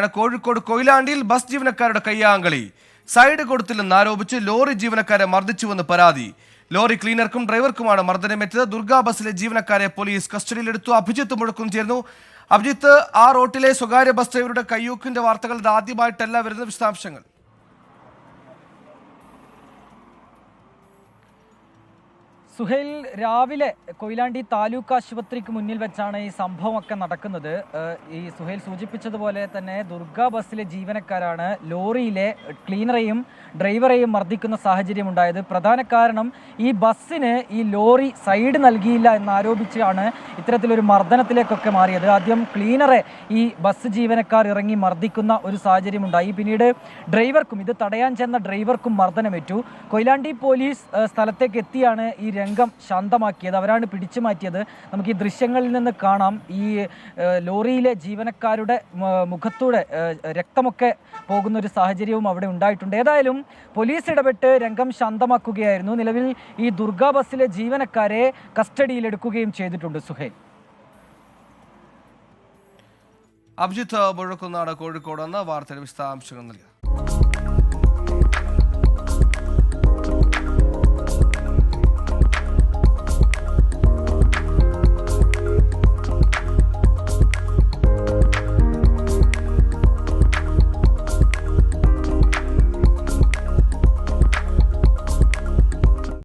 ആണ് കോഴിക്കോട് കൊയിലാണ്ടിയിൽ ബസ് ജീവനക്കാരുടെ കയ്യാങ്കളി. സൈഡ് കൊടുത്തില്ലെന്ന് ആരോപിച്ച് ലോറി ജീവനക്കാരെ മർദ്ദിച്ചുവെന്ന് പരാതി. ലോറി ക്ലീനർക്കും ഡ്രൈവർക്കുമാണ് മർദ്ദനമേറ്റത്. ദുർഗാ ബസ്സിലെ ജീവനക്കാരെ പോലീസ് കസ്റ്റഡിയിലെടുത്തു അഭിജിത്ത് മുഴക്കം ചേർന്നു അഭിജിത്ത് ആ റോട്ടിലെ സ്വകാര്യ ബസ് ഡ്രൈവറുടെ കയ്യൂക്കിന്റെ വാർത്തകൾ ആദ്യമായിട്ടല്ല വരുന്ന വിശദാംശങ്ങൾ. സുഹൈൽ രാവിലെ കൊയിലാണ്ടി താലൂക്ക് ആശുപത്രിക്ക് മുന്നിൽ വെച്ചാണ് ഈ സംഭവമൊക്കെ നടക്കുന്നത്. ഈ സുഹൈൽ സൂചിപ്പിച്ചതുപോലെ തന്നെ ദുർഗ ബസ്സിലെ ജീവനക്കാരാണ് ലോറിയിലെ ക്ലീനറെയും ഡ്രൈവറെയും മർദ്ദിക്കുന്ന സാഹചര്യം ഉണ്ടായത് പ്രധാന കാരണം ഈ ബസ്സിന് ഈ ലോറി സൈഡ് നൽകിയില്ല എന്നാരോപിച്ചാണ് ഇത്തരത്തിലൊരു മർദ്ദനത്തിലേക്കൊക്കെ മാറിയത്. ആദ്യം ക്ലീനറെ ഈ ബസ് ജീവനക്കാർ ഇറങ്ങി മർദ്ദിക്കുന്ന ഒരു സാഹചര്യം ഉണ്ടായി പിന്നീട് ഡ്രൈവർക്കും ഇത് തടയാൻ ചെന്ന ഡ്രൈവർക്കും മർദ്ദനമേറ്റു. കൊയിലാണ്ടി പോലീസ് സ്ഥലത്തേക്ക് എത്തിയാണ് ഈ രംഗം ശാന്തമാക്കിയത് അവരാണ് പിടിച്ചു മാറ്റിയത്. നമുക്ക് ഈ ദൃശ്യങ്ങളിൽ നിന്ന് കാണാം. ഈ ലോറിയിലെ ജീവനക്കാരുടെ മുഖത്തൂടെ രക്തമൊക്കെ പോകുന്ന ഒരു സാഹചര്യവും അവിടെ ഉണ്ടായിട്ടുണ്ട്. ഏതായാലും പോലീസ് ഇടപെട്ട് രംഗം ശാന്തമാക്കുകയായിരുന്നു. നിലവിൽ ഈ ദുർഗാ ബസ്സിലെ ജീവനക്കാരെ കസ്റ്റഡിയിലെടുക്കുകയും ചെയ്തിട്ടുണ്ട് സുഹേൽ. അഭിജിത്ത് മുഴക്കുന്നാട് കോഴിക്കോട് എന്ന വാർത്തയുടെ വിശദാംശങ്ങൾ നൽകിയത്.